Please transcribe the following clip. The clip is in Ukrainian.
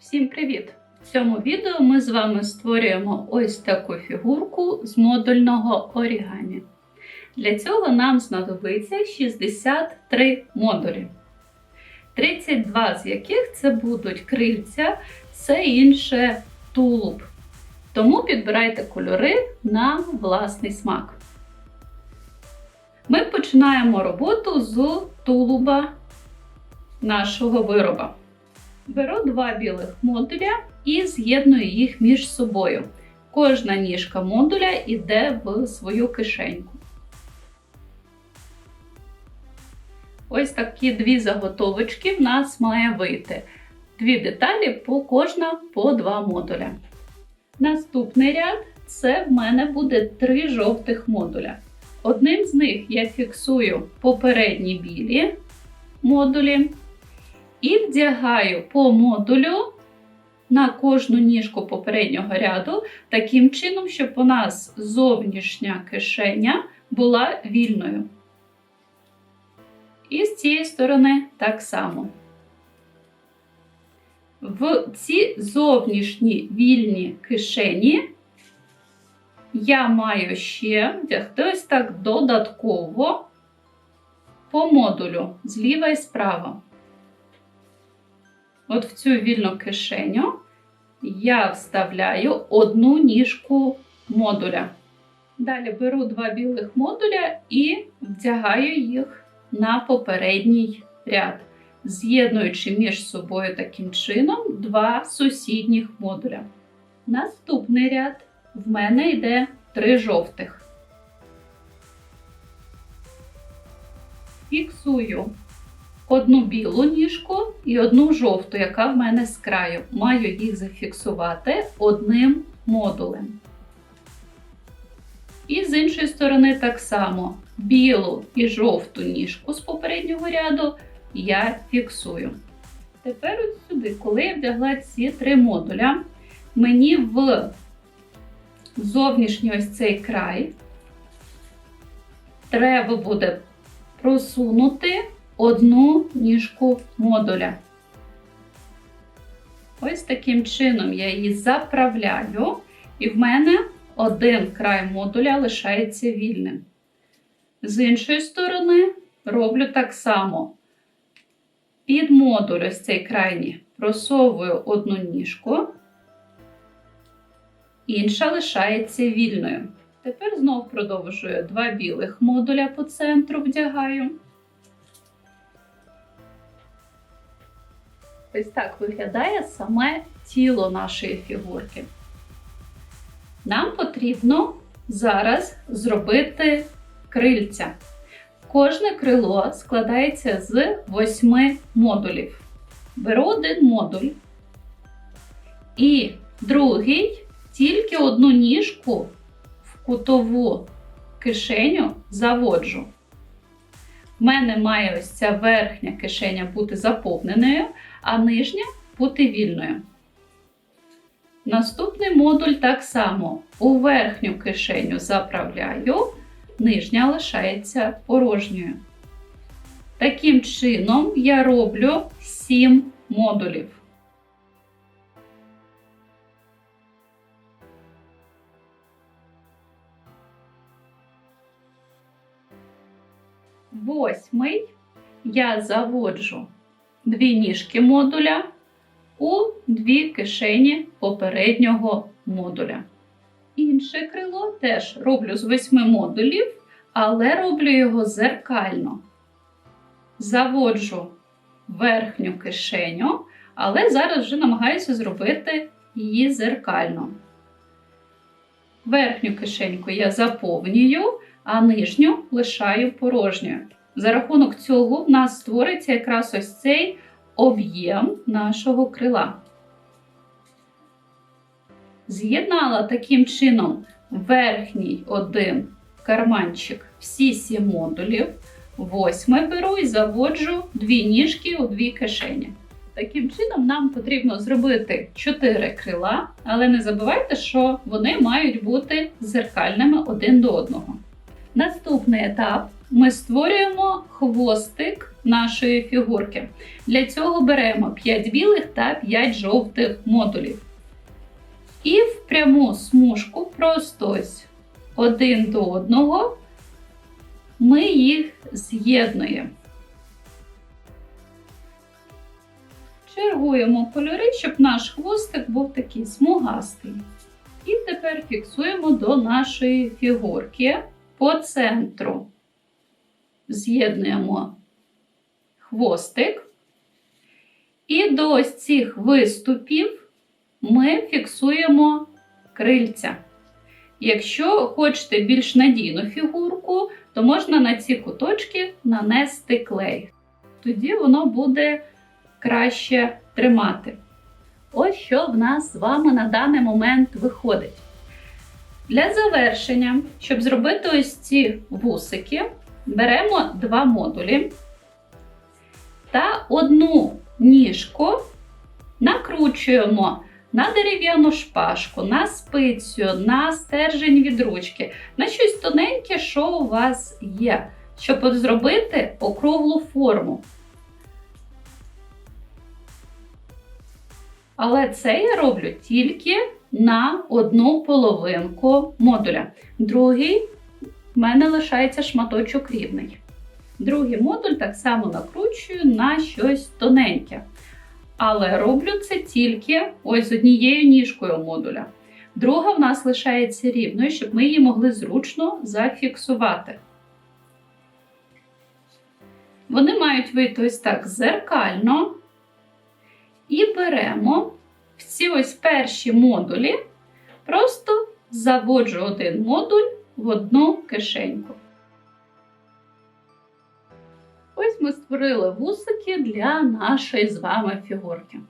Всім привіт! В цьому відео ми з вами створюємо ось таку фігурку з модульного орігамі. Для цього нам знадобиться 63 модулі, 32 з яких це будуть крильця, все інше тулуб. Тому підбирайте кольори на власний смак. Ми починаємо роботу з тулуба нашого вироба. Беру два білих модуля і з'єдную їх між собою. Кожна ніжка модуля йде в свою кишеньку. Ось такі дві заготовочки в нас має вийти. Дві деталі по кожна по два модуля. Наступний ряд це в мене буде три жовтих модуля. Одним з них я фіксую попередні білі модулі. І вдягаю по модулю на кожну ніжку попереднього ряду, таким чином, щоб у нас зовнішня кишеня була вільною. І з цієї сторони так само. В ці зовнішні вільні кишені я маю ще вдягти ось так додатково по модулю зліва і справа. От в цю вільну кишеню я вставляю одну ніжку модуля. Далі беру два білих модуля і вдягаю їх на попередній ряд, з'єднуючи між собою таким чином два сусідніх модуля. Наступний ряд в мене йде три жовтих. Фіксую одну білу ніжку і одну жовту, яка в мене з краю. Маю їх зафіксувати одним модулем. І з іншої сторони так само білу і жовту ніжку з попереднього ряду я фіксую. Тепер от сюди, коли я вдягла ці три модуля, мені в зовнішній ось цей край треба буде просунути одну ніжку модуля. Ось таким чином я її заправляю, і в мене один край модуля лишається вільним. З іншої сторони роблю так само. Під модуль ось цей крайній просовую одну ніжку, інша лишається вільною. Тепер знов продовжую два білих модуля по центру вдягаю. Ось так виглядає саме тіло нашої фігурки. Нам потрібно зараз зробити крильця. Кожне крило складається з восьми модулів. Беру один модуль і другий тільки одну ніжку в кутову кишеню заводжу. В мене має ось ця верхня кишеня бути заповненою, а нижня бути вільною. Наступний модуль так само у верхню кишеню заправляю, нижня лишається порожньою. Таким чином я роблю 7 модулів. Восьмий я заводжу дві ніжки модуля у дві кишені попереднього модуля. Інше крило теж роблю з восьми модулів, але роблю його зеркально. Заводжу верхню кишеню, але зараз вже намагаюся зробити її зеркально. Верхню кишеньку я заповнюю, а нижню лишаю порожньою. За рахунок цього в нас створиться якраз ось цей об'єм нашого крила. З'єднала таким чином верхній один карманчик всі сім модулів. Восьме беру і заводжу дві ніжки у дві кишені. Таким чином, нам потрібно зробити 4 крила, але не забувайте, що вони мають бути зеркальними один до одного. Наступний етап ми створюємо хвостик нашої фігурки. Для цього беремо 5 білих та 5 жовтих модулів. І в пряму смужку просто один до одного ми їх з'єднуємо. Чергуємо кольори, щоб наш хвостик був такий смугастий. І тепер фіксуємо до нашої фігурки по центру. З'єднуємо хвостик. І до ось цих виступів ми фіксуємо крильця. Якщо хочете більш надійну фігурку, то можна на ці куточки нанести клей. Тоді воно буде краще тримати. Ось що в нас з вами на даний момент виходить. Для завершення, щоб зробити ось ці вусики, беремо два модулі та одну ніжку накручуємо на дерев'яну шпажку, на спицю, на стержень від ручки, на щось тоненьке, що у вас є, щоб зробити округлу форму. Але це я роблю тільки на одну половинку модуля. Другий в мене лишається шматочок рівний. Другий модуль так само накручую на щось тоненьке. Але роблю це тільки ось з однією ніжкою модуля. Друга в нас лишається рівною, щоб ми її могли зручно зафіксувати. Вони мають вийти ось так зеркально. І беремо в ці ось перші модулі, просто заводжу один модуль в одну кишеньку. Ось ми створили вусики для нашої з вами фігурки.